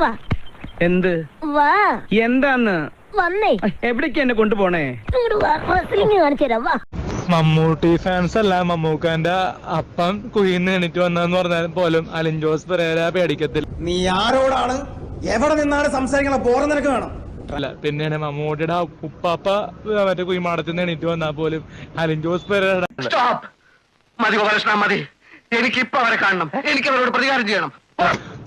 വാ. എന്ത്? വാ. എന്താന്ന്? വന്നേ. എവിടേക്ക് എന്നെ കൊണ്ടുപോണേ? ഇങ്ങോട്ട് വാ. റെസ്ലിംഗ് കാണിച്ചു വാ. മമ്മൂട്ടി ഫാൻസ് അല്ല മമ്മൂക്കാന്റെ അപ്പം കുഴിന്ന് എണീറ്റ് വന്നെന്ന് പറഞ്ഞാൽ പോലും അലിൻ ജോസ് പെരേര പേടിക്കത്തില്ല. നീ ആരോടാണ്? എവിടെ നിന്നാണ് സംസാരിക്കണം ബോറം നിനക്ക് വേണം. അല്ല പിന്നെയാണ് മമ്മൂട്ടിയുടെ ഉപ്പാപ്പ മറ്റേ കുഴിമാടത്തിൽ നിന്ന് എണീറ്റ് വന്നാൽ പോലും അലിൻ ജോസ് പെരേര സ്റ്റോപ്പ് മതി ഗോപാലകൃഷ്ണ മതി. എനിക്ക് ഇപ്പൊ അവരെ കാണണം. എനിക്ക് അവരോട് പ്രതികാരം ചെയ്യണം.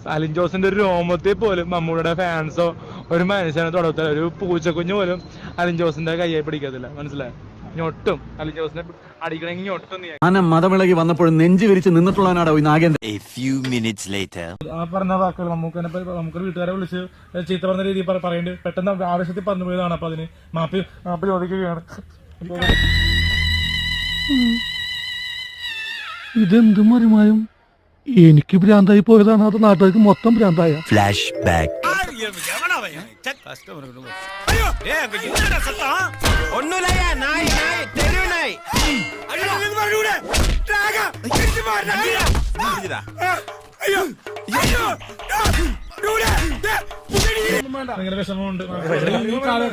അലിൻ ജോസിന്റെ ഒരു രോമത്തിൽ പോലും മമ്മൂടെ ഫാൻസോ ഒരു മനുഷ്യനെ തുടത്തില്ല ഒരു പൂച്ചക്കുഞ്ഞു പോലും അലിൻ ജോസിന്റെ കയ്യെ പിടിക്കത്തില്ല. മനസ്സിലായി? ഞൊട്ടും അലിൻ ജോസിനെ അടിക്കണമെങ്കിൽ ഞൊട്ടും നീ ആന മതമിളകി വന്നപ്പോൾ നെഞ്ചു വിരിച്ച് നിന്നിട്ടുള്ളവനാടോ ഈ Nagendran A few minutes later. ആ പറഞ്ഞ വാക്കുകൾ മമ്മൂക്കനെ പ- നമുക്ക് വീട്ടുകാരെ വിളിച്ച് ചീത്ത പറഞ്ഞ രീതിയിൽ പറ- പറയേണ്ടി പെട്ടെന്ന് ആവശ്യത്തിൽ പറഞ്ഞു പോയതാണ് അപ്പൊ അതിന് മാപ്പി മാപ്പി ചോദിക്കുകയാണ്. ഇതെന്തും മറിമായും എനിക്ക് ഭ്രാന്തായി പോയതാണ്. അത് നാട്ടുകാർക്ക് മൊത്തം ഭ്രാന്തായ. Flashback. ഭയങ്കര വിഷമമുണ്ട്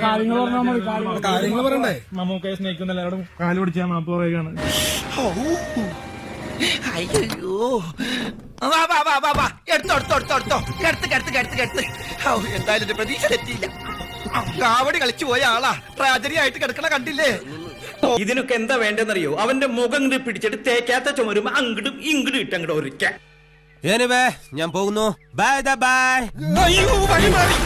കാര്യങ്ങൾ പറഞ്ഞാൽ മതി കാര്യങ്ങൾ പറയണ്ടേ മമ്മൂക്കയെ സ്നേഹിക്കുന്ന എല്ലാവരും കാൽ പിടിച്ചാൽ മാപ്പ് പറയുകയാണ് അയ്യോ വാ വാ വാ വാ വാ. എടുത്തോ എടുത്തോ എടുത്തോ എടുത്തോ. കെടുത്ത് കെടുത്ത് കെടുത്ത് കെടുത്ത്. ഓ എന്തായാലും എന്റെ പ്രതീക്ഷ തെറ്റിയില്ല. കാവടി കളിച്ചു പോയ ആളാ. ട്രാജഡി ആയിട്ട് കിടക്കണ കണ്ടില്ലേ? ഇതിനൊക്കെ എന്താ വേണ്ടെന്നറിയോ അവന്റെ മുഖം ഇങ്ങോട്ട് പിടിച്ചിട്ട് തേക്കാത്ത ചുമരും അങ്ങടും ഇങ്ങടും ഇട്ട് അങ്ങോട്ട് ഒരുക്കാൻ ഞാൻ പോകുന്നു. ബൈ ബൈ അയ്യോ വഴി മാറി